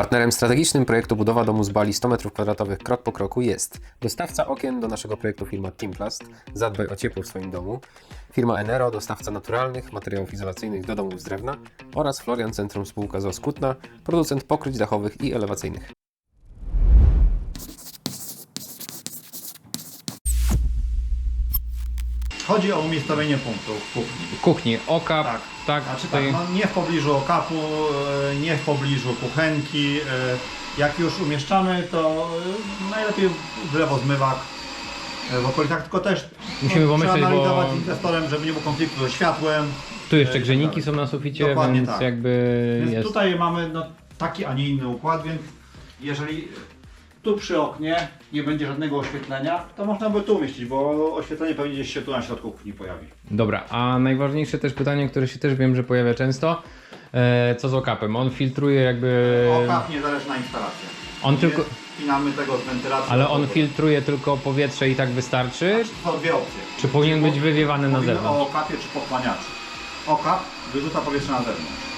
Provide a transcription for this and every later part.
Partnerem strategicznym projektu budowa domu z bali 100 m2 krok po kroku jest dostawca okien do naszego projektu firma Teamplast, zadbaj o ciepło w swoim domu, firma Enero, dostawca naturalnych materiałów izolacyjnych do domów z drewna oraz Florian Centrum spółka z Oskutna, producent pokryć dachowych i elewacyjnych. Chodzi o umiejscowienie punktów w kuchni. Kuchni, okap, Tak. tak, Znaczy tutaj... tak, no nie w pobliżu okapu, e, nie w pobliżu kuchenki. e, Jak już umieszczamy, to e, najlepiej w lewo zmywak w okolicach, tylko też Musimy no, pomyśleć, bo- inwestorem, żeby nie było konfliktu ze światłem. Tu jeszcze e, grzejniki tak są na suficie, Dokładnie więc tak. jakby Więc jest. tutaj mamy no, taki, a nie inny układ, więc jeżeli tu przy oknie nie będzie żadnego oświetlenia, to można by tu umieścić, bo oświetlenie pewnie gdzieś się tu na środku kuchni pojawi. Dobra, a najważniejsze też pytanie, które się też wiem, że pojawia często, e, co z okapem? On filtruje jakby... Okap niezależna instalacja. On Nie tylko... Wpinamy tego z wentylacji. Ale on filtruje tylko powietrze i tak wystarczy? Są dwie opcje. Czy powinien być wywiewany na mówimy zewnątrz? o okapie czy pochłaniaczu. Okap wyrzuca powietrze na zewnątrz.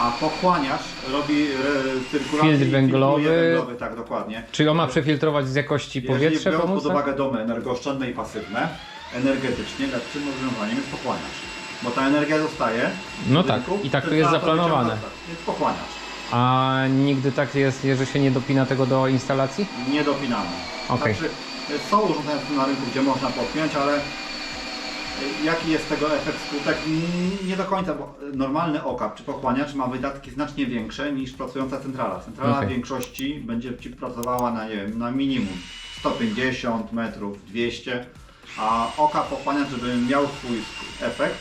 A pochłaniacz robi e, cyrkulację Filtr węglowy. węglowy, tak dokładnie. Czy on ma przefiltrować z jakości powietrza Jeżeli biorąc pomóc? pod tak? uwagę domy energooszczędne i pasywne, energetycznie lepszym rozwiązaniem jest pochłaniacz. Bo ta energia zostaje No tak, i tak trzeba jest to zaplanowane. Więc pochłaniacz. A nigdy tak jest, że się nie dopina tego do instalacji? Nie dopinamy. Okej. Znaczy, są urządzenia na rynku, gdzie można podpiąć, ale jaki jest tego efekt, skutek? Mm, Nie do końca, bo normalny okap czy pochłaniacz ma wydatki znacznie większe niż pracująca centrala. Centrala Okej. w większości będzie Ci pracowała na, nie wiem, na minimum 150 metrów, 200, a okap pochłaniacz, żeby miał swój efekt,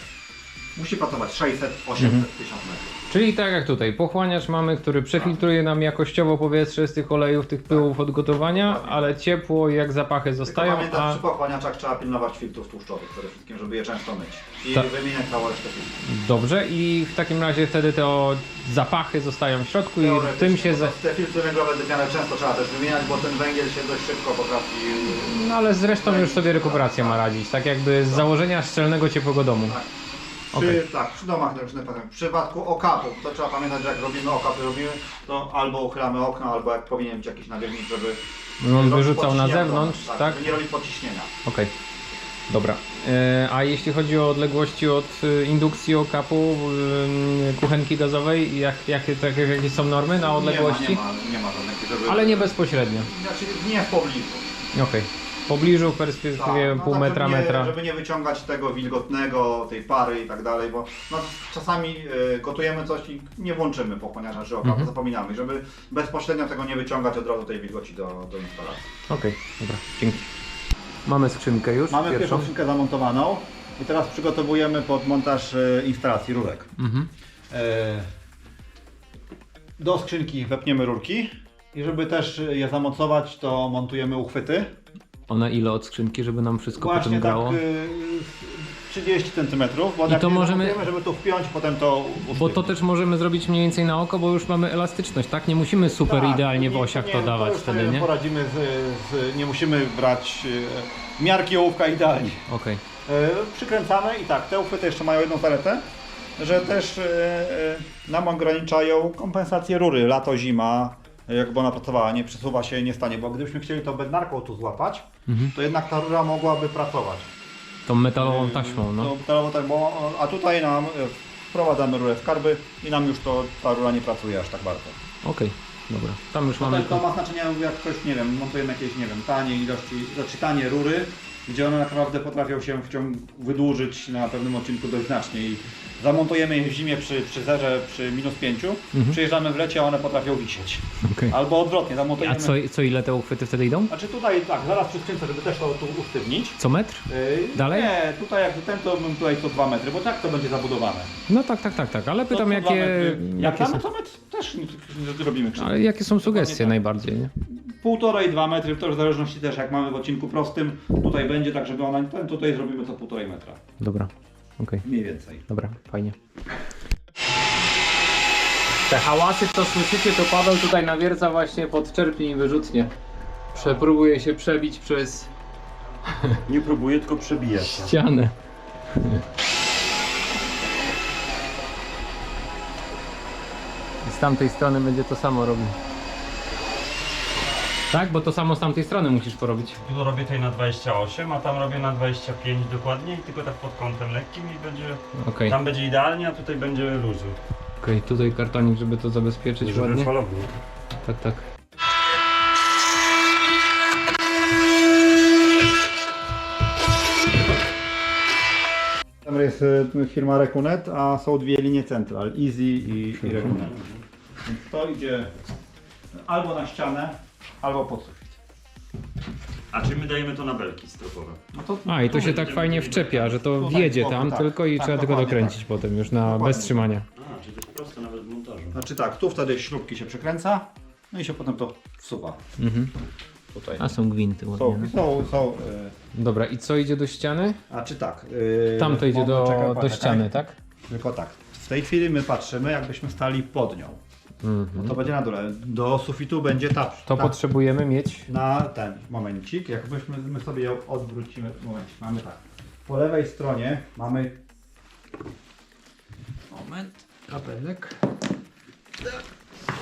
musi pracować 600, 800, Mhm. 1000 metrów. Czyli tak jak tutaj, pochłaniacz mamy, który przefiltruje nam jakościowo powietrze z tych olejów, tych pyłów od gotowania, Dokładnie. ale ciepło jak zapachy Tylko zostają, pamiętać, a... przy pochłaniaczach trzeba pilnować filtrów tłuszczowych przede wszystkim, żeby je często myć. I Tak. wymieniać całą resztę filtrów. Dobrze i w takim razie wtedy te o- zapachy zostają w środku i Teoretycznie, tym się... bo Za... Te filtry węglowe dymiane często trzeba też wymieniać, bo ten węgiel się dość szybko potrafi... No ale zresztą już sobie rekuperacja ma radzić, tak jakby z założenia szczelnego ciepłego domu. Tak. Przy, Okej. tak, przy domach na różnych poziomach. W przypadku okapów, to trzeba pamiętać, że jak robimy okapy, robimy, to albo uchylamy okno, albo jak powinien być jakiś nawiewnik, żeby No, on wyrzucał na zewnątrz, tak? Żeby nie robić podciśnienia. Okej. Dobra. E, a jeśli chodzi o odległości od e, indukcji okapu e, kuchenki gazowej, jak, jakie, tak, jakie są normy na odległości? Nie ma, nie ma, nie ma żadnych, żeby... Ale nie bezpośrednio. Znaczy nie w pobliżu. Okej. W pobliżu w perspektywie no pół tak, metra, żeby nie, metra. Żeby nie wyciągać tego wilgotnego, tej pary i tak dalej, bo no, czasami y, gotujemy coś i nie włączymy pochłaniacza czy okapu, Mhm. zapominamy, żeby bezpośrednio tego nie wyciągać od razu tej wilgoci do, do instalacji. Okej, dobra, dzięki. Mamy skrzynkę już, Mamy pierwszą. pierwszą skrzynkę zamontowaną i teraz przygotowujemy pod montaż y, instalacji rurek. Mhm. E, Do skrzynki wepniemy rurki i żeby też je zamocować, to montujemy uchwyty. Ona ile od skrzynki, żeby nam wszystko Właśnie potem tak grało? y, 30 cm, bo I to możemy- żeby tu wpiąć, potem to Bo usztywnić. to też możemy zrobić mniej więcej na oko, bo już mamy elastyczność, tak? Nie musimy super Tak, idealnie w nie- osiach nie, to dawać już wtedy, sobie nie? poradzimy z, z, nie musimy brać y, miarki ołówka idealnie. E, Przykręcamy i tak, te uchwyty jeszcze mają jedną zaletę, że też e, e, nam ograniczają kompensację rury, lato, zima, jakby ona pracowała, nie przesuwa się, nie stanie, bo gdybyśmy chcieli to bednarką tu złapać, Mhm. to jednak ta rura mogłaby pracować. Tą metalową taśmą, no. To, to, tak, bo, a tutaj nam e, wprowadzamy rurę w karby i nam już to, ta rura nie pracuje aż tak bardzo. Okej, dobra. Tam już mamy... też to ma znaczenie, jak ktoś, nie wiem, montujemy jakieś, nie wiem, tanie ilości, znaczy tanie rury, gdzie one naprawdę potrafią się w ciągu wydłużyć na pewnym odcinku dość znacznie i zamontujemy je w zimie przy, przy zerze przy minus 5, Mhm. przyjeżdżamy w lecie, a one potrafią wisieć. Okej. Albo odwrotnie, A zamontujemy... co, co ile te uchwyty wtedy idą? Znaczy tutaj tak, zaraz przy skrzynce, żeby też to tu usztywnić. Co metr? Yy, Dalej? Nie, tutaj jak ten to bym tutaj co 2 metry, bo tak to będzie zabudowane. No tak, tak, tak, tak, ale To pytam co dwa jakie, metry. Jak jakie damy są, co metr, też robimy krzywdę. ale jakie są sugestie tak. najbardziej, nie? Półtorej, dwa metry, to w zależności też jak mamy w odcinku prostym, tutaj będzie tak, żeby ona, ten tutaj zrobimy co półtorej metra, Dobra, okej, mniej więcej. dobra, fajnie. Te hałasy, co słyszycie, to Paweł tutaj nawierca właśnie pod czerpnie i wyrzutnie. Przepróbuje się przebić przez Nie próbuję, tylko przebiję. ścianę. I z tamtej strony będzie to samo robił. Tak, bo to samo z tamtej strony musisz porobić. Tu robię tutaj na 28, a tam robię na 25 dokładnie i tylko tak pod kątem lekkim i będzie... Okej, Tam będzie idealnie, a tutaj będzie luzu. okej, tutaj kartonik, żeby to zabezpieczyć Żeby ładnie. falownik. Tak, tak. Tam jest e, firma Rekunet, a są dwie linie Central, Easy i, i Rekunet. Więc to idzie albo na ścianę, albo pod sufit. A czy my dajemy to na belki stropowe? No to, A, i to się tak fajnie wczepia, że to Tutaj wjedzie z boku, tam tak. tylko i Tak, trzeba tylko dokładnie dokręcić potem już na Dokładnie. bez trzymania. A, czyli to po prostu nawet w montażu. Znaczy tak, tu wtedy śrubki się przekręca, no i się potem to wsuwa. Mhm. Tutaj. A są gwinty Są, są, są. e, Dobra, i co idzie do ściany? A czy tak? e, Tam to idzie moment, do, czekaj, do poczekaj. ściany, tak? Tylko tak. W tej chwili my patrzymy, jakbyśmy stali pod nią. Mhm. To będzie na dole. Do sufitu będzie ta. To ta potrzebujemy mieć. na ten momencik. Jakbyśmy my sobie ją odwrócimy. Moment, mamy tak. Po lewej stronie mamy. Moment, kapelek.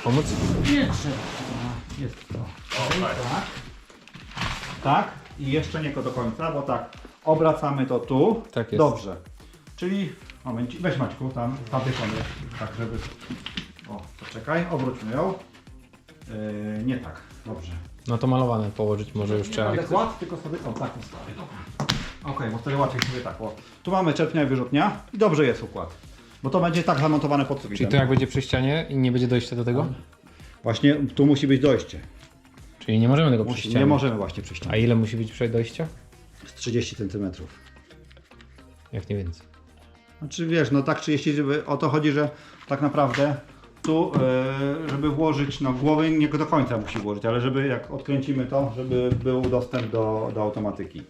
Pomóc? Nie trzeba. Jest to. tak. Tak. I jeszcze nie do końca, bo tak. Obracamy to tu. Tak jest. Dobrze. Czyli. Moment, weź Maćku tam, tamtej strony. Tak, żeby. O, poczekaj, obróćmy ją. Yy, nie tak. Dobrze. No to malowane położyć może już trzeba. Ale kład, tylko sobie o tak ustawię. Dobra. Okej, bo wtedy łatwiej sobie tak. O. Tu mamy czerpnia i wyrzutnia i dobrze jest układ. Bo to będzie tak zamontowane pod sufitem. Czyli to jak będzie przy ścianie i nie będzie dojścia do tego? Właśnie tu musi być dojście. Czyli nie możemy tego przy Musi, ścianie. nie możemy właśnie przy A ile musi być przejścia? Z 30 cm. Jak nie więcej. Znaczy wiesz, no tak 30, żeby o to chodzi, że tak naprawdę tu, e, żeby włożyć, no głowy nie do końca musi włożyć, ale żeby jak odkręcimy to, żeby był dostęp do, do automatyki. E,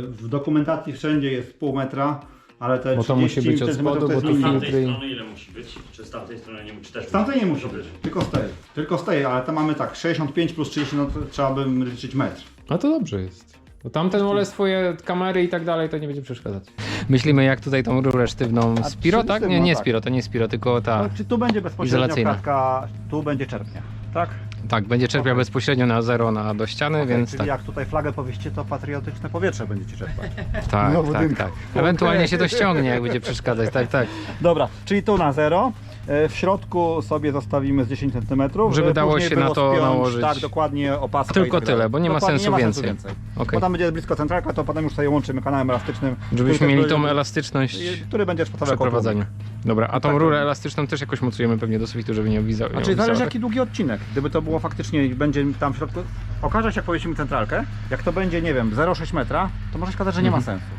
W dokumentacji wszędzie jest pół metra, ale te Bo to 30 musi być od centymetrów spodu, to jest Z tamtej strony ile musi być? Czy z tamtej strony nie musi też Z tamtej nie musi być, tylko z tej. Tylko z tej, ale to mamy tak, 65 plus 30, no to trzeba by liczyć metr. No to dobrze jest. Bo tamten wolę swoje kamery i tak dalej, to nie będzie przeszkadzać. Myślimy jak tutaj tą rurę sztywną A Spiro, tak? Nie, nie tak. Spiro, to nie Spiro, tylko ta. No, czy tu będzie bezpośrednio Izolacyjna. klatka, tu będzie czerpnia, tak? Tak, będzie czerpiał bezpośrednio na zero na, do ściany, Okej, więc czyli tak. jak tutaj flagę powieście, to patriotyczne powietrze będziecie czerpać. Tak, No, tak, budynku. tak. Ewentualnie się to ściągnie, jak będzie przeszkadzać, tak, tak. Dobra, czyli tu na zero. E, W środku sobie zostawimy z 10 cm, Żeby dało się na to nałożyć. Tak, dokładnie opaskę. Tylko tak tyle, bo nie ma Dokładnie, sensu więcej. Okej. Bo tam będzie blisko centralka, to potem już sobie łączymy kanałem elastycznym. Żebyśmy mieli tą elastyczność Który będzie w przeprowadzeniu. Dobra, a tą Tak, rurę elastyczną też jakoś mocujemy pewnie do sufitu, żeby nie obwizał. A nie czyli obwisała, zależy tak? jaki długi odcinek. Gdyby to było faktycznie, będzie tam w środku. Okaże się jak powiesimy centralkę, jak to będzie, nie wiem, 0,6 metra, to może się okazać, że nie ma Mhm. sensu.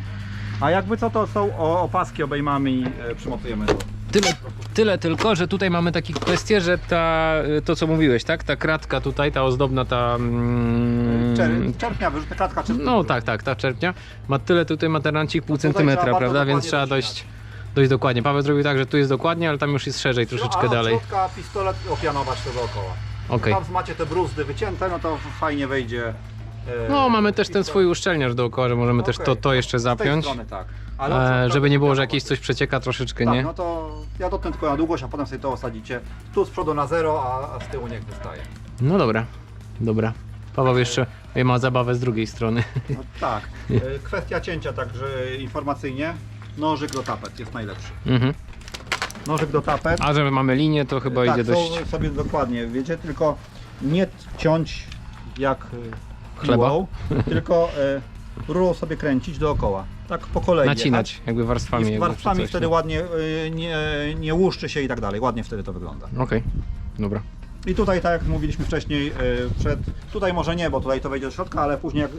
A jakby co, to są opaski obejmamy i e, przymocujemy. Tyle, tyle tylko, że tutaj mamy takie kwestie, że ta, to co mówiłeś, tak? Ta kratka tutaj, ta ozdobna, ta... Mm, Czer- Czerpnia, wyrzutna klatka czerpnia. no tak, tak, ta czerpnia ma tyle tutaj materancik pół No centymetra, bardzo prawda? Więc dokładnie trzeba docinać. dojść, dojść dokładnie. Paweł zrobił tak, że tu jest dokładnie, ale tam już jest szerzej troszeczkę a od dalej. środka pistolet opianować to dookoła. Okej. Tam macie te bruzdy wycięte, no to fajnie wejdzie. e, No, mamy też ten pistolet. swój uszczelniacz dookoła, że możemy też to, Okej. to jeszcze Z tej zapiąć. strony tak. E, żeby nie było, że jakieś coś przecieka troszeczkę, Tak, nie? no to ja dotknę tylko na długość, a potem sobie to osadzicie. Tu z przodu na zero, a, a z tyłu niech wystaje. No dobra, dobra. Paweł jeszcze ma zabawę z drugiej strony. No, tak. E, Kwestia cięcia także informacyjnie. Nożyk do tapet jest najlepszy. Mhm. Nożyk do tapet. A że mamy linię, to chyba tak, idzie dość... są sobie dokładnie, wiecie, tylko nie ciąć jak e, Chleba? piłą, tylko e, rurą sobie kręcić dookoła. Tak po kolei. Nacinać, jakby warstwami. I jakby, warstwami coś, wtedy nie? ładnie e, nie, nie łuszczy się i tak dalej. Ładnie wtedy to wygląda. Okej, dobra. I tutaj, tak jak mówiliśmy wcześniej, e, przed, tutaj może nie, bo tutaj to wejdzie do środka, ale później jak e,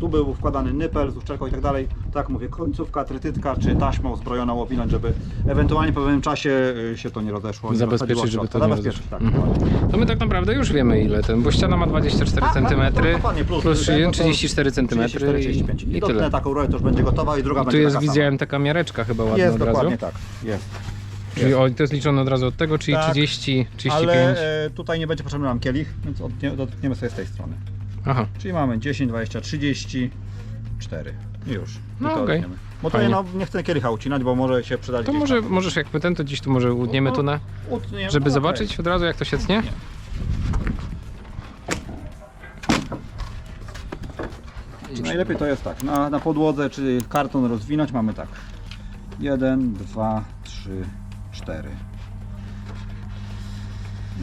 tu był wkładany nypel z uszczelką i tak dalej, tak mówię, końcówka, trytytka czy taśmą zbrojoną owinąć, żeby ewentualnie po pewnym czasie e, się to nie rozeszło. nie Zabezpieczyć, żeby to nie Zabezpieczyć, tak. Mhm. To my tak naprawdę już wiemy ile ten, bo ściana ma 24 Tak, cm, tak, no, plus, plus ten, no to 34 cm 34, 35. I, i, tyle. taką rurę, to już będzie gotowa i druga I tu będzie jest, taka sama. widziałem, taka miareczka chyba ładna Jest od razu. dokładnie tak, jest. Czyli o, to jest liczone od razu od tego, czyli Tak, 30, 35. Ale e, tutaj nie będzie potrzebny nam kielich, więc dotkniemy sobie z tej strony. Aha, Czyli mamy 10, 20, 34. I już. I No to okej. odtniemy. Bo tutaj Fajnie. no, nie chcę kielicha ucinać, bo może się przydać to gdzieś może, tam. możesz jakby ten, to gdzieś tu może utniemy tu na, Utniemy, żeby no, zobaczyć od razu jak to się tnie? Nie. Najlepiej to jest tak, na, na podłodze, czy karton rozwinąć mamy tak. 1, 2, 3, 4.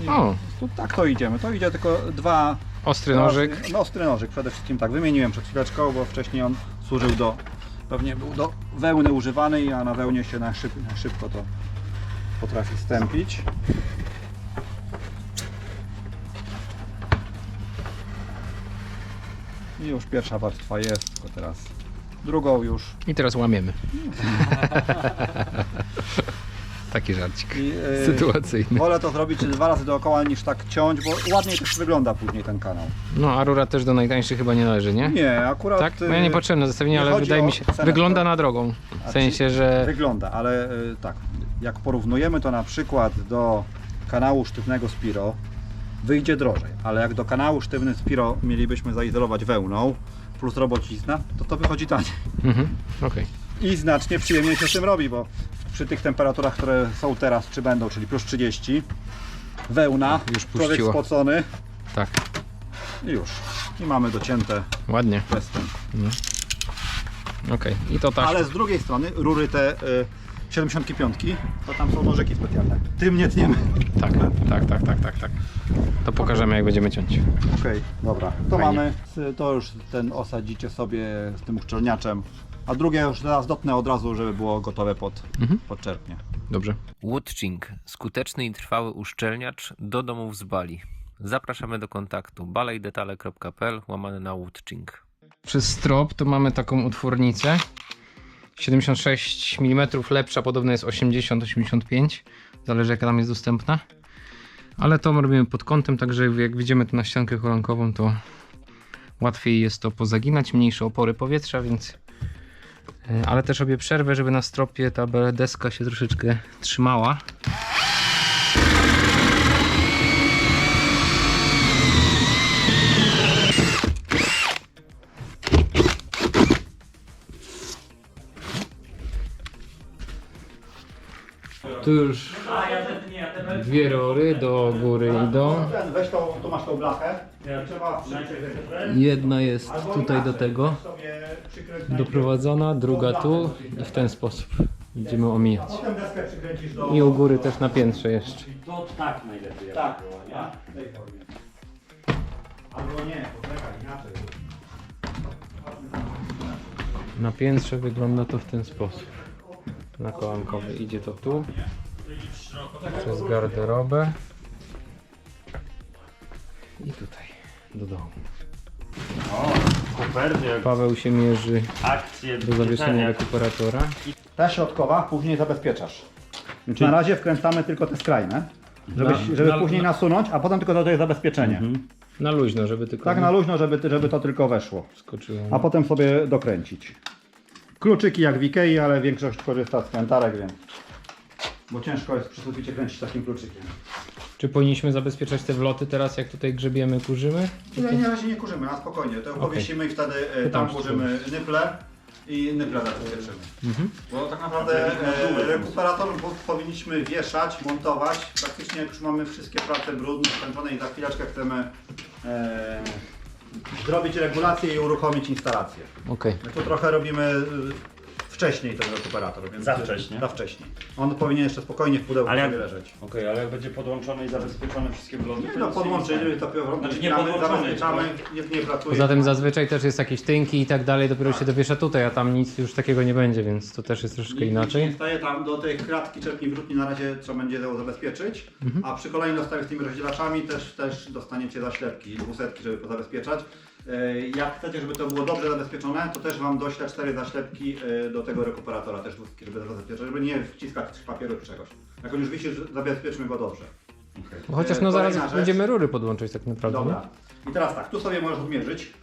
O, Tu tak to idziemy. To idzie tylko dwa. Ostry nożyk. No, ostry nożyk przede wszystkim tak. Wymieniłem przed chwileczką, bo wcześniej on służył do. Pewnie był do wełny używany, a na wełnie się na, szyb, na szybko to potrafi stępić. I już pierwsza warstwa jest, tylko teraz drugą już. I teraz łamiemy. Taki żarcik. I, yy, Sytuacyjny. Wolę to zrobić dwa razy dookoła niż tak ciąć, bo ładniej też wygląda później ten kanał. No, a rura też do najtańszych chyba nie należy, nie? Nie, akurat. Tak? No ja nie patrzyłem na zestawienie, nie ale wydaje mi się, cenę, wygląda to- na drogą. W sensie, że Wygląda, ale y, tak, jak porównujemy to na przykład do kanału sztywnego Spiro, wyjdzie drożej, ale jak do kanału sztywny Spiro mielibyśmy zaizolować wełną plus robocizna, to to wychodzi taniej. Mhm, okej. I znacznie przyjemniej się z tym robi, bo przy tych temperaturach, które są teraz, czy będą, czyli plus 30, wełna, Już człowiek puściło. spocony Tak, i już. I mamy docięte ładnie. pestem. Okej, i to tak. Ale z drugiej strony rury te y, 75, to tam są nożyki specjalne. Tym nie tniemy. Tak, tak, tak, tak, tak, tak. To pokażemy jak będziemy ciąć. Okej, dobra. To Fajnie. mamy, to już ten osadzicie sobie z tym uszczelniaczem. A drugie już teraz dotnę od razu, żeby było gotowe pod, Mhm. pod czerpnie. Dobrze. Woodching. Skuteczny i trwały uszczelniacz do domów z Bali. Zapraszamy do kontaktu balejdetale.pl łamane na Woodching. Przez strop to mamy taką utwornicę. 76 mm lepsza, podobno jest 80-85. Zależy jaka tam jest dostępna. Ale to robimy pod kątem, także jak widzimy tu na ściankę kolankową, to łatwiej jest to pozaginać, mniejsze opory powietrza, więc. E, Ale też robię przerwę, żeby na stropie ta deska się troszeczkę trzymała. Tu już dwie rory do góry idą. Weź tą, tu masz tą blachę. Trzeba Jedna jest tutaj do tego doprowadzona, druga tu i w ten sposób będziemy omijać. Potem deskę przykręcisz do... I u góry też na piętrze jeszcze. To tak najlepiej Tak, było, nie? tak, w tej formie. Albo nie, poczekaj, inaczej. Na piętrze wygląda to w ten sposób. Na kolankowy idzie to tu. Przez garderobę. I tutaj do domu. O, koperty, jak Paweł się mierzy akcje do zawieszenia rekuperatora. Ta środkowa później zabezpieczasz. Więc na razie wkręcamy tylko te skrajne, żeby, Na- żeby na- później na- nasunąć, a potem tylko dodaję zabezpieczenie. Na luźno, żeby tylko Tak na luźno, żeby, żeby to tylko weszło. skoczyło. A potem sobie dokręcić. Kluczyki jak w Ikei, ale większość korzysta z krętarek, więc... Bo ciężko jest przy suficie kręcić takim kluczykiem. Czy powinniśmy zabezpieczać te wloty teraz, jak tutaj grzebiemy, kurzymy? Nie, na razie nie kurzymy, a spokojnie. To powiesimy i wtedy e, tam kurzymy nyple i nyple zabezpieczymy. Bo tak naprawdę e, rekuperator po- powinniśmy wieszać, montować. Praktycznie jak już mamy wszystkie prace brudne, skończone i za chwileczkę chcemy e, zrobić regulację i uruchomić instalację. Okej. My tu trochę robimy wcześniej ten rekuperator. Więc Za wcześnie. Za wcześnie. On powinien jeszcze spokojnie w pudełku Ale jak- sobie leżeć. Okej, ale jak będzie podłączony i zabezpieczone wszystkie to No nic podłączyli, nie to Znaczy nie zabezpieczamy, podłączony, zabezpieczamy, nie, nie pracuje. Poza tym zazwyczaj też jest jakieś tynki i tak dalej, dopiero się dowiesza tutaj, a tam nic już takiego nie będzie, więc to też jest troszeczkę inaczej. Nie staje tam do tej kratki czepni wrótni na razie trzeba będzie ją zabezpieczyć, Mhm. a przy kolejnej dostawie z tymi rozdzielaczami też, też dostaniecie zaślepki, dwusetki, żeby pozabezpieczać. E, Jak chcecie, żeby to było dobrze zabezpieczone, to też Wam doślę cztery zaślepki e, do tego rekuperatora, też dwusetki, żeby zabezpieczać, żeby nie wciskać papieru czy czegoś. Jak on już wisi, zabezpieczmy go dobrze. Bo chociaż E, no kolejna zaraz rzecz. będziemy rury podłączyć tak naprawdę. Dobra. I teraz tak, tu sobie możesz odmierzyć.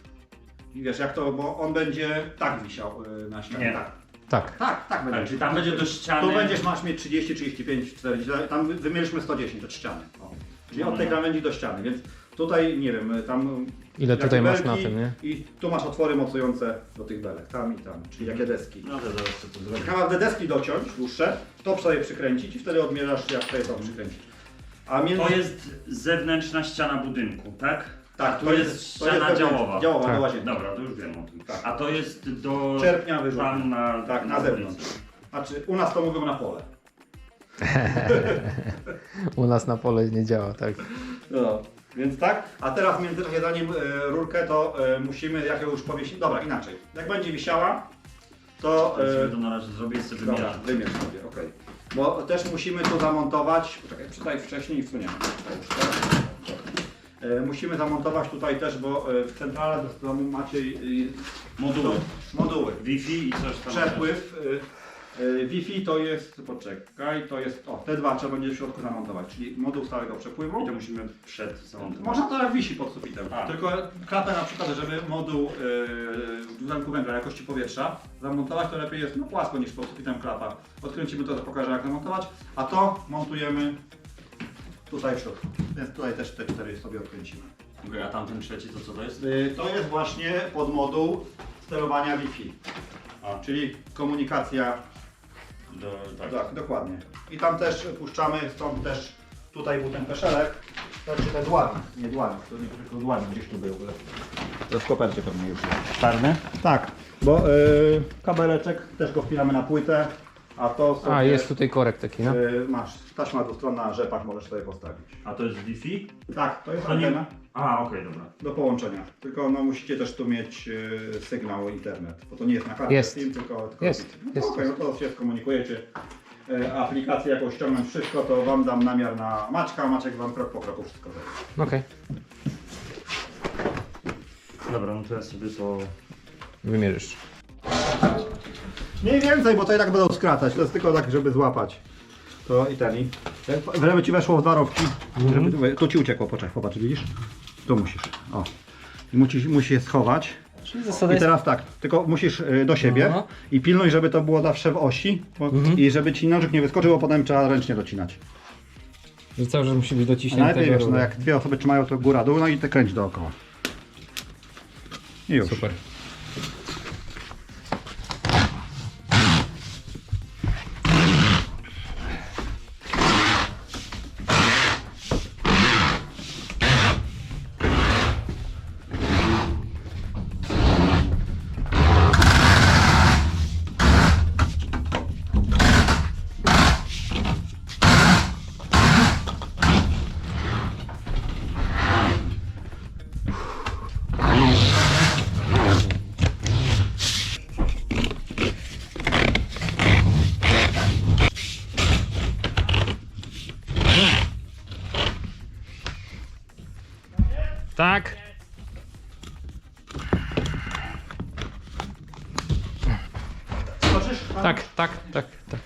I wiesz jak to, bo on będzie tak wisiał e, na ścianie. Nie. Tak, Tak. tak, tak będzie. Tak, czyli tam będzie do ściany. Tu będziesz masz mieć 30, 35, 40, tam wy- wymierzymy 110 od ściany. O. Czyli od tej No. krawędzi do ściany, więc tutaj nie wiem, tam. Ile jakie tutaj masz belki na tym, nie? I tu masz otwory mocujące do tych belek, tam i tam, czyli jakie deski. No to zaraz to zrobię. Kawałek deski dociąć, dłuższe, to sobie przykręcić i wtedy odmierasz jak tutaj to przykręcić. A między... To jest zewnętrzna ściana budynku, tak? Tak, To jest ściana wewnętrzna- działowa. Działowa, Tak. łazienki. Dobra, to już wiem o tym. Tak. A to jest do... Czerpnia. Tam na, Tak, na zewnątrz. Znaczy, u nas to mówią na pole. U nas na pole nie działa, tak. No, więc tak. A teraz w międzyczasie zanim e, rurkę, to e, musimy, jak ją już powiesić, dobra, inaczej. Jak będzie wisiała, to... Sobie E, to na razie zrobię i sobie dobra, wymierz sobie, okej. Bo też musimy tu zamontować, poczekaj, czytaj wcześniej wsuniemy. E, musimy zamontować tutaj też, bo e, w centrale do domu macie e, Moduły. moduły. Wi-Fi i coś tam. Przepływ. y, Wi-Fi to jest, poczekaj, to jest, o, te dwa trzeba będzie w środku zamontować, czyli moduł stałego przepływu. I to musimy przed samochodem. Można to jak wisi pod sufitem, A. tylko klapę na przykład, żeby moduł yy, dwutlenku węgla jakości powietrza zamontować, to lepiej jest no, płasko niż pod sufitem klapa. Odkręcimy to, to pokażę jak zamontować, a to montujemy tutaj w środku, więc tutaj też te cztery sobie odkręcimy. Okej, A tamten trzeci to co to jest? Y, To jest właśnie podmoduł sterowania Wi-Fi, A, czyli komunikacja do, tak. Tak, dokładnie. I tam też puszczamy, stąd też tutaj był ten peszelek. Znaczy te dłani, nie dłani, to nie tylko dłani, gdzieś tu był. To w kopercie pewnie już jest. Czarny? Tak, bo y, kabeleczek też go wpinamy na płytę, a to sobie, A, jest tutaj korek taki, no. y, masz taśma dwustronna na rzepach, możesz sobie postawić. A to jest Wi-Fi? Tak, to jest To nie- antena A, okej, dobra. do połączenia. Tylko no, musicie też tu mieć y, sygnał internet, bo to nie jest na kartę Jest. SIM, tylko, tylko Jest, No, jest. Okej, no to się skomunikujecie. Y, aplikację jakąś ściągnąć wszystko, to Wam dam namiar na Maćka, Maciek Wam krok po kroku wszystko zrobi. Okej, Dobra, no to ja sobie to... wymierzysz. Mniej więcej, bo to i tak będą skracać, to jest tylko tak, żeby złapać. To i ten. i- Żeby ci weszło w dwa rowki, żeby, tu ci uciekło, poczekaj, popatrz, widzisz? Musisz, o. I musisz, musisz je schować. Czyli zasada I teraz tak, tylko musisz y, do siebie No. i pilnuj, żeby to było zawsze w osi bo, i żeby ci nożyk nie wyskoczył, bo potem trzeba ręcznie docinać. że cały czas musi być A dociśnięty. najlepiej wiesz, no jak dwie osoby trzymają to góra dół, no i te kręć dookoła. I już. Super. Tak, tak, tak, tak.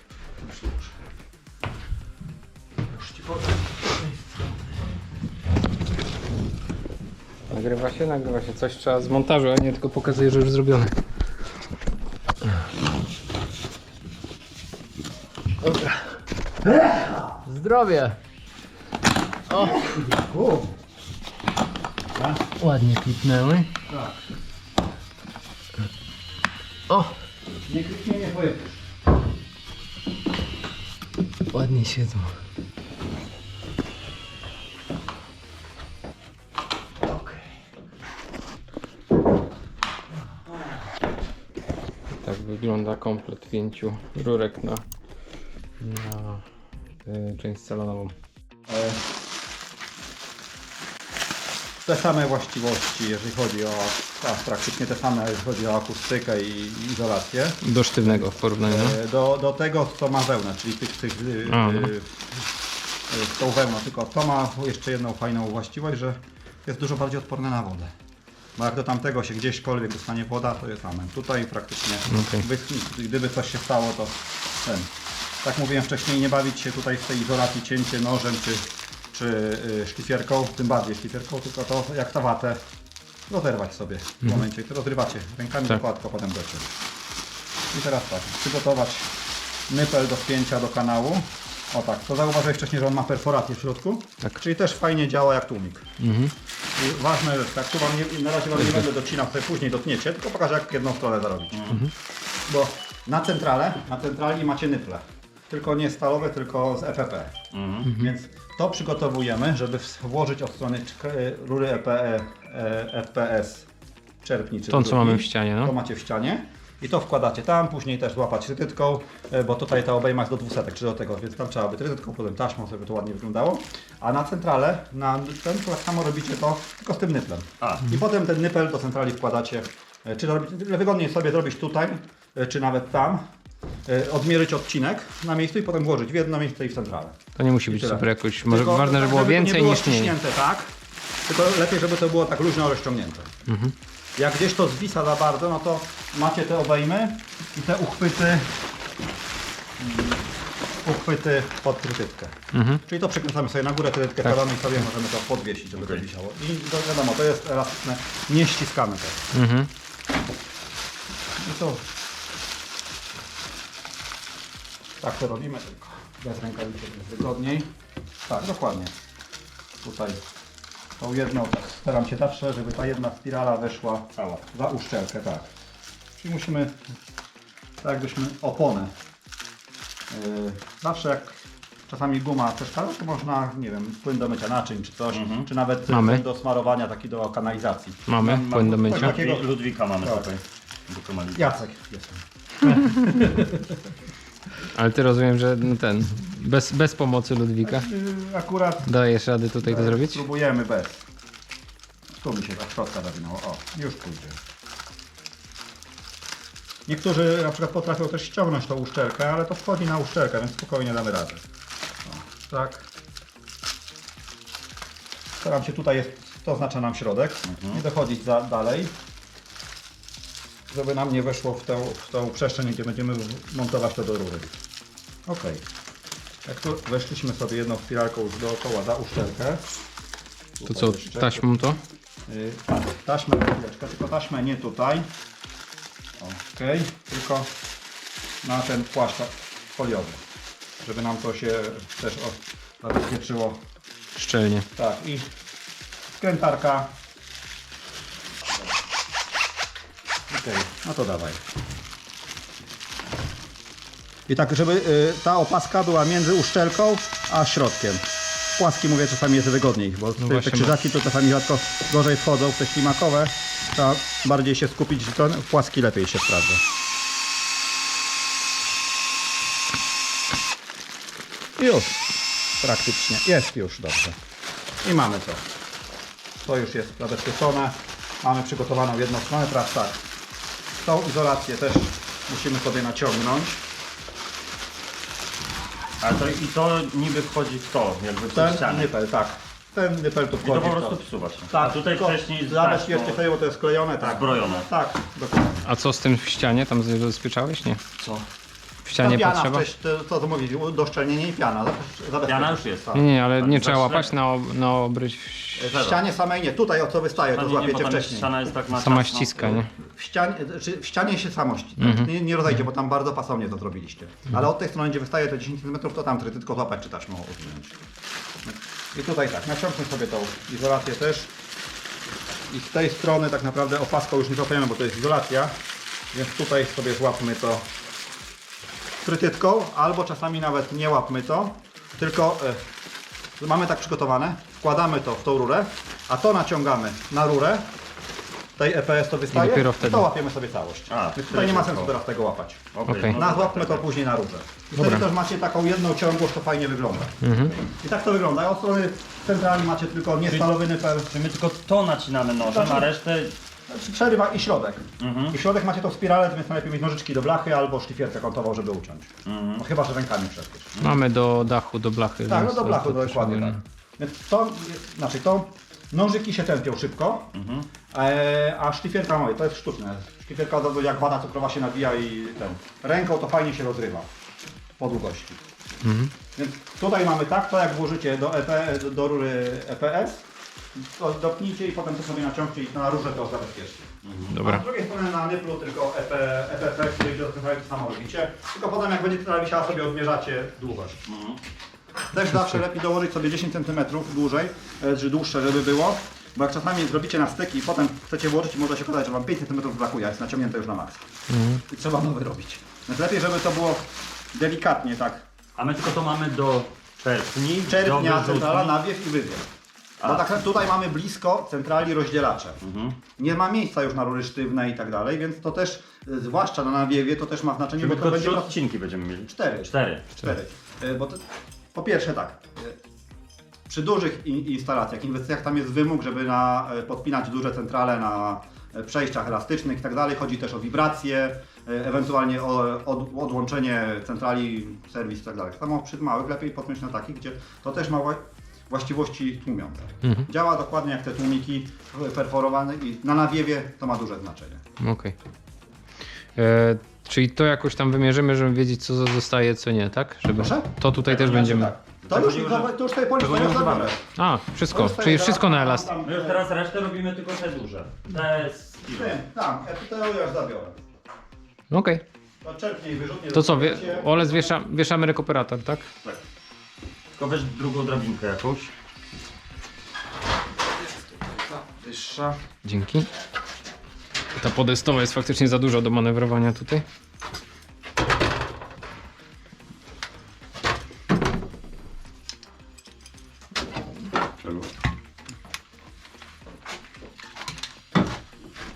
Nagrywa się, nagrywa się. Coś trzeba z montażu, a nie tylko pokazuje, że już zrobione. Dobra. Zdrowie! O! Ładnie klipnęły. tak. O! Nie kliknie, nie pojedziesz. Ładnie siedzą. Tak wygląda komplet pięciu rurek na, na y, część salonową. E, Te same właściwości, jeżeli chodzi o, tak, praktycznie te same, jeżeli chodzi o akustykę i izolację. Do sztywnego w porównaniu. no. E, Do, do tego, co ma wełnę, czyli tych, tych y, no. y, y, tą wełną, tylko to ma jeszcze jedną fajną właściwość, że jest dużo bardziej odporne na wodę. Bo jak do tamtego się gdzieśkolwiek dostanie woda, to jest amen. Tutaj praktycznie, Okej. wyschnie, gdyby coś się stało, to ten. Tak mówiłem wcześniej, nie bawić się tutaj w tej izolacji cięcie nożem czy, czy y, szlifierką, tym bardziej szlifierką, tylko to jak ta watę rozerwać sobie w momencie, to rozrywacie rękami Tak. gładko, potem dociąć. I teraz tak, przygotować nypel do wpięcia do kanału. O tak, to zauważyłeś wcześniej, że on ma perforację w środku, Tak. czyli też fajnie działa jak tłumik. Mhm. I ważne jest, tak, tu wam nie, na razie wam nie będę docinał, sobie później dotniecie, tylko pokażę jak jedną stronę zarobić. Bo na centrale, na centrali macie nyple. Tylko nie stalowe, tylko z EPP. Mhm. Więc to przygotowujemy, żeby włożyć od strony czk- rury EPE, FPS czerpni czy Tą, co mamy w ścianie, no. To macie w ścianie. I to wkładacie tam, później też złapać trytytką, e, bo tutaj ta obejma jest do 200 czy do tego, więc tam trzeba by trytytką, potem taśmą, żeby to ładnie wyglądało. A na centrale, na ten to tak samo robicie to, tylko z tym nyplem. A. I potem ten nypel do centrali wkładacie, e, czy robić, wygodniej sobie zrobić tutaj, e, czy nawet tam, e, odmierzyć odcinek na miejscu i potem włożyć w jedno miejsce i w centralę. To nie musi być super jakoś, może Tylko ważne, żeby tak, było to więcej nie było niż mniej. ściśnięte, tak? Tylko lepiej, żeby to było tak luźno rozciągnięte. Mhm. Jak gdzieś to zwisa za bardzo, no to macie te obejmy i te uchwyty mm, uchwyty pod trytytkę. Mhm. Czyli to przykręcamy sobie na górę, trytytkę Tak. i sobie możemy to podwiesić, żeby to Okej. wisiało. I to wiadomo, to jest elastyczne, nie ściskamy tego. Mhm. I to tak to robimy, tylko bez rękawiczek jest wygodniej. Tak, dokładnie. Tutaj tą jedną, tak, staram się zawsze, żeby ta jedna spirala weszła Cała. za uszczelkę, tak. Czyli musimy, tak jakbyśmy oponę. Yy, zawsze jak czasami guma przeszkadza, to można, nie wiem, płyn do mycia naczyń czy coś, Mhm. czy nawet Mamy. płyn do smarowania, taki do kanalizacji. Mamy Mam- płyn do mam- mycia. takiego- Ludwika mamy Tak. tutaj. Wykonali. Jacek jestem. Ale ty rozumiem, że no ten, bez, bez pomocy Ludwika Yy, akurat dajesz rady tutaj to e, zrobić? spróbujemy bez. Tu mi się ta środka zawinęło. O, już pójdzie. Niektórzy na przykład potrafią też ściągnąć tą uszczelkę, ale to wchodzi na uszczelkę, więc spokojnie damy radę. O, tak. Staram się tutaj, jest, to oznacza nam środek, nie dochodzić za, dalej, żeby nam nie weszło w tą, w tą przestrzeń, gdzie będziemy w- montować to do rury. Ok. Jak tu weszliśmy sobie jedną spiralką już dookoła za uszczelkę. To Tutaj co, jeszcze- taśmą to? Y, tak, taśmę na chwileczkę, tylko taśmę nie tutaj. Ok, tylko na ten płaszcz foliowy. Żeby nam to się też o- zabezpieczyło. Szczelnie. Tak, i skrętarka. Ok, no to dawaj. I tak, żeby y, ta opaska była między uszczelką a środkiem. Płaski mówię czasami jest wygodniej, bo te, te właśnie, krzyżaki to czasami rzadko gorzej wchodzą te ślimakowe. Trzeba bardziej się skupić, to płaski lepiej się sprawdza. Już, praktycznie, jest już dobrze. I mamy to. To już jest zabezpieczone. Mamy przygotowaną jedną stronę, teraz tak. Tą izolację też musimy sobie naciągnąć. A to i to niby wchodzi w to, jakby Ten ścianę. nypel, tak. Ten nypel tu I to wchodzi. po w prostu wsuwa się. Tak, A tutaj tylko wcześniej zabezpieczcie taśmą sobie, bo to jest klejone, tak. zbrojone. Tak, dokładnie. A co z tym w ścianie? Tam zabezpieczałeś? Nie. Co? W ścianie piana potrzeba? wcześniej, to, to co mówić, doszczelnienie i piana. Piana już jest. Tak. Nie, nie, ale Tak, nie trzeba łapać na, ob- na obryć. W ścianie samej nie, tutaj o co wystaje, to złapiecie wcześniej. ściana jest tak na Sama ciasno. ściska, nie? W ścianie, czy w ścianie się samo ści- Mhm. nie, nie rozejdzie, bo tam bardzo pasownie to zrobiliście. Ale od tej strony, gdzie wystaje te 10 cm, to tam tylko złapać czy taśmą odwinąć. I tutaj tak, naciągnę sobie tą izolację też. I z tej strony tak naprawdę opaską już nie złapiemy, bo to jest izolacja. Więc tutaj sobie złapmy to trytytką, albo czasami nawet nie łapmy to, tylko e, mamy tak przygotowane, wkładamy to w tą rurę, a to naciągamy na rurę, tej EPS to wystaje, I dopiero wtedy. to łapiemy sobie całość. A, Więc tutaj nie ma sensu teraz tego łapać. Okej, Okej. no to złapmy to później na rurze. I Dobra. wtedy też macie taką jedną ciągłość, to fajnie wygląda. I tak to wygląda. Od strony centralnie macie tylko nie stalowy nypel, Czy my tylko to nacinamy nożem, a resztę... znaczy przerywa i środek. Mhm. I środek macie tą spiralę, więc najlepiej mieć nożyczki do blachy albo szlifierkę kątową, żeby uciąć. Mhm. No, chyba, że rękami przecież. Mamy do dachu, do blachy. Tak, no więc do to- blachy to dokładnie tak. potrzebujemy. Więc to, znaczy to, nożyki się tępią szybko, Mhm. e, a szlifierka moje, to jest sztuczne. Szlifierka to jak wada cukrowa się nawija i ten, ręką to fajnie się rozrywa po długości. Mhm. Więc tutaj mamy tak, to jak włożycie do, EP, do rury EPS, to dopnijcie i potem to sobie naciągcie i na rurze to zabezpieczcie. A Dobra. z drugiej strony na nyplu tylko EP, EPP, który idzie do centrali, to samo robicie. Tylko potem jak będzie centrala wisiała, sobie odmierzacie długość. Mhm. Też zawsze lepiej dołożyć sobie 10 cm dłużej, e, czy dłuższe, żeby było. Bo jak czasami zrobicie na styki i potem chcecie włożyć i może się okazać, że Wam 5 cm brakuje, a jest naciągnięte już na maks. Mhm. I trzeba nowy robić. Więc lepiej, żeby to było delikatnie tak. A my tylko to mamy do czerpnia, wyrzutu. centrala, nawiew i wywiew. Bo tak tutaj mamy blisko centrali rozdzielacze. Mhm. Nie ma miejsca już na rury sztywne i tak dalej, więc to też, y, zwłaszcza na nawiewie, to też ma znaczenie, Czyli bo to tylko będzie... trzy odcinki będziemy mieli. Cztery. Cztery. Cztery. Y, Bo to, po pierwsze tak, y, przy dużych in- instalacjach, inwestycjach tam jest wymóg, żeby na, y, podpinać duże centrale na y, przejściach elastycznych i tak dalej. Chodzi też o wibracje, y, ewentualnie o od, odłączenie centrali, serwis i tak dalej. Samo przy małych lepiej podpiąć na takich, gdzie to też ma wła- właściwości tłumiące. Działa dokładnie jak te tłumiki perforowane i na nawiewie to ma duże znaczenie. Okej. E, Czyli to jakoś tam wymierzymy, żeby wiedzieć, co zostaje, co nie, tak? Żeby Proszę? To tutaj też będziemy. To Tego już, nie to, to już tutaj policzę, tego to nie już używamy. zabiorę. A, To wszystko, czyli wszystko na elast. My już teraz resztę robimy tylko te duże. Te z tam, ja tutaj już zabiorę. Okej. To wyrzutnie. To co, wie, Ole zwiesza, wieszamy rekuperator, tak? Tak. Tylko weź drugą drabinkę jakąś. Wyższa. Dzięki. Ta podestowa jest faktycznie za duża do manewrowania tutaj.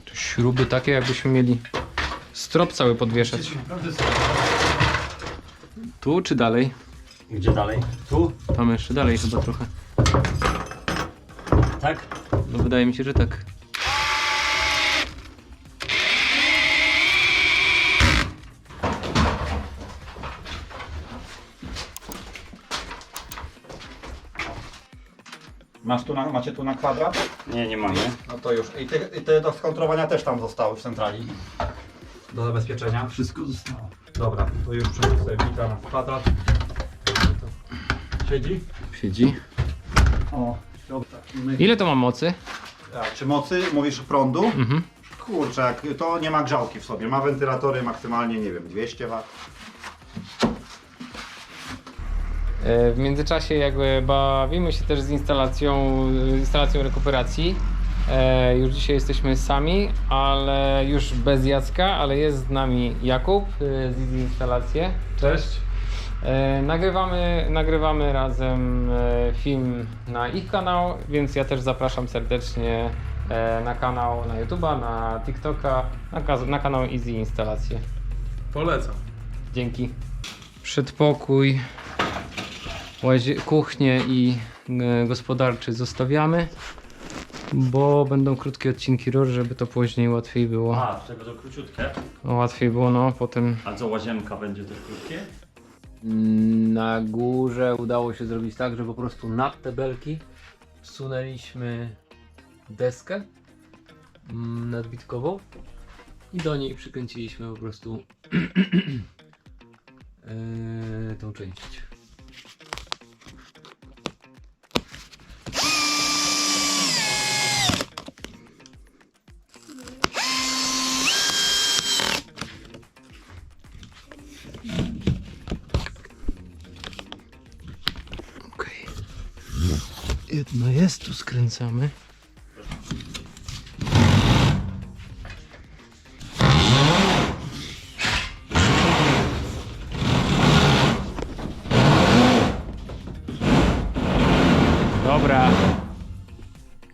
Tu śruby takie, jakbyśmy mieli strop cały podwieszać. Tu czy dalej? Gdzie dalej? Tu? Tam jeszcze dalej chyba trochę. Tak? No wydaje mi się, że tak. Masz tu na, macie tu na kwadrat? Nie, nie mamy. No to już. I te, i te do skontrolowania też tam zostały w centrali. Do zabezpieczenia. Wszystko zostało. Dobra, to już sobie bita na kwadrat. Siedzi? Siedzi. O, dobra. My... Ile to ma mocy? A, czy mocy? Mówisz prądu? Mhm. Kurczę, jak to nie ma grzałki w sobie. Ma wentylatory maksymalnie, nie wiem, 200 W. E, W międzyczasie jakby bawimy się też z instalacją, z instalacją rekuperacji. E, Już dzisiaj jesteśmy sami, ale już bez Jacka, ale jest z nami Jakub e, z Easy Instalacje. Cześć. E, Nagrywamy, nagrywamy razem e, film na ich kanał, więc ja też zapraszam serdecznie e, na kanał na YouTube'a, na TikToka, na, na kanał Easy Instalacje. Polecam. Dzięki. Przedpokój, kuchnię i gospodarczy zostawiamy, bo będą krótkie odcinki rur, żeby to później łatwiej było. A, tutaj będą króciutkie. No, łatwiej było, no potem A co, łazienka będzie też krótkie? Na górze udało się zrobić tak, że po prostu nad te belki wsunęliśmy deskę mm, nadbitkową i do niej przykręciliśmy po prostu e, tą część. Jedno jest, tu skręcamy. Dobra.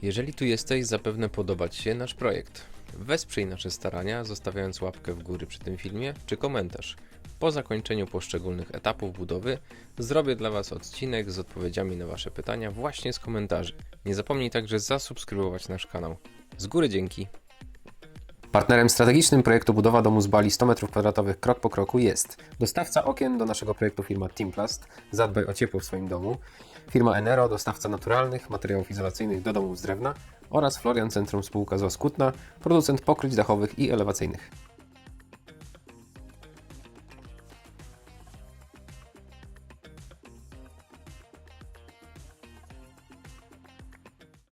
Jeżeli tu jesteś, zapewne podoba Ci się nasz projekt. Wesprzyj nasze starania, zostawiając łapkę w górę przy tym filmie, czy komentarz. Po zakończeniu poszczególnych etapów budowy zrobię dla Was odcinek z odpowiedziami na Wasze pytania właśnie z komentarzy. Nie zapomnij także zasubskrybować nasz kanał. Z góry dzięki. Partnerem strategicznym projektu budowa domu z bali 100 m2 krok po kroku jest dostawca okien do naszego projektu firma Teamplast, zadbaj o ciepło w swoim domu, firma Enero, dostawca naturalnych materiałów izolacyjnych do domów z drewna oraz Florian Centrum Spółka z Oskutna, producent pokryć dachowych i elewacyjnych.